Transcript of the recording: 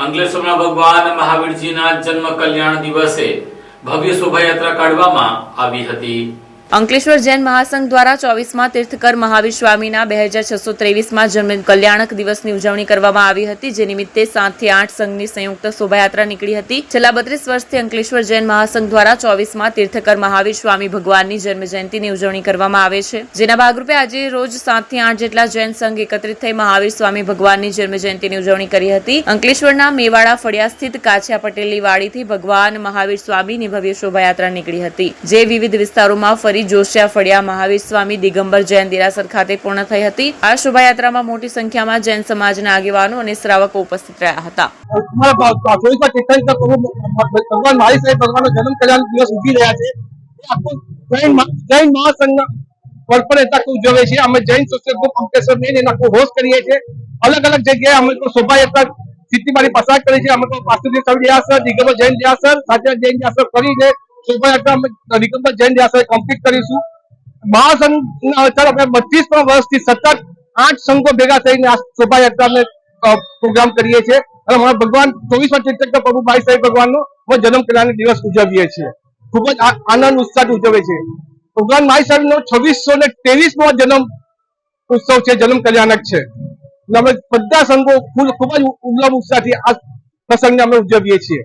અંકલેશ્વરમાં ભગવાન મહાવીરજીના જન્મ કલ્યાણ દિવસે ભવ્ય શોભાયાત્રા કાઢવામાં આવી હતી. અંકલેશ્વર જૈન મહાસંઘ દ્વારા ચોવીસમાં તીર્થકર મહાવીર સ્વામીના બે હજાર છસો ત્રેવીસમાં જન્મ કલ્યાણક દિવસની ઉજવણી કરવામાં આવી હતી, જે નિમિત્તે સાતથી આઠ સંઘની સંયુક્ત શોભાયાત્રા નીકળી હતી. છેલ્લા બત્રીસ વર્ષથી અંકલેશ્વર જૈન મહાસંઘ દ્વારા ચોવીસમાં તીર્થકર મહાવીર સ્વામી ભગવાનની જન્મ જયંતિની ઉજવણી કરવામાં આવે છે. જેના ભાગરૂપે આજે રોજ સાતથી આઠ જેટલા જૈન સંઘ એકત્રિત થઈ મહાવીર સ્વામી ભગવાનની જન્મ જયંતિની ઉજવણી કરી હતી. અંકલેશ્વરના મેવાડા ફળિયા સ્થિત કાછિયા પટેલની વાડીથી ભગવાન મહાવીર સ્વામીની ભવ્ય શોભાયાત્રા નીકળી હતી, જે વિવિધ વિસ્તારોમાં ફરી જોશિયા ફળિયા મહાવીર સ્વામી દિગંબર જૈન દેરાસર ખાતે પૂર્ણ થઈ હતી. આ શોભાયાત્રામાં મોટી સંખ્યામાં જૈન સમાજના આગેવાનો અને શ્રાવકો ઉપસ્થિત રહ્યા હતા. ઉજવી છે. અમે જૈન સોશિયલ ગ્રુપ કરીએ છીએ. અલગ અલગ જગ્યાએ અમે શોભાયાત્રા સિદ્ધિ મારી પસાર કરી છે અમે સ્વામી દેરાસર, દિગંબર જૈન દેરાસર સાચા જૈન દેરાસર કરીને શોભાયાત્રા અમે દિગંબર જૈન દેરાસર કમ્પ્લીટ કરીશું. મહાસંઘના અત્યારે આપણે બત્રીસ વર્ષથી સતત આઠ સંઘો ભેગા થઈને આ શોભાયાત્રાને પ્રોગ્રામ કરીએ છીએ. અને અમારા ભગવાન ચોવીસમાં તીર્થંકર પ્રભુ ભાઈ સાહેબ ભગવાનનો અમે જન્મ કલ્યાણ દિવસ ઉજવીએ છીએ. ખૂબ જ આનંદ ઉત્સાહ ઉજવે છે ભગવાન માઈ સાહેબનો છવ્વીસો ને ત્રેવીસમો જન્મ ઉત્સવ છે, જન્મ કલ્યાણક છે. અમે બધા સંઘો ખૂબ જ ઉલ્લમ ઉત્સાહથી આ પ્રસંગને અમે ઉજવીએ છીએ.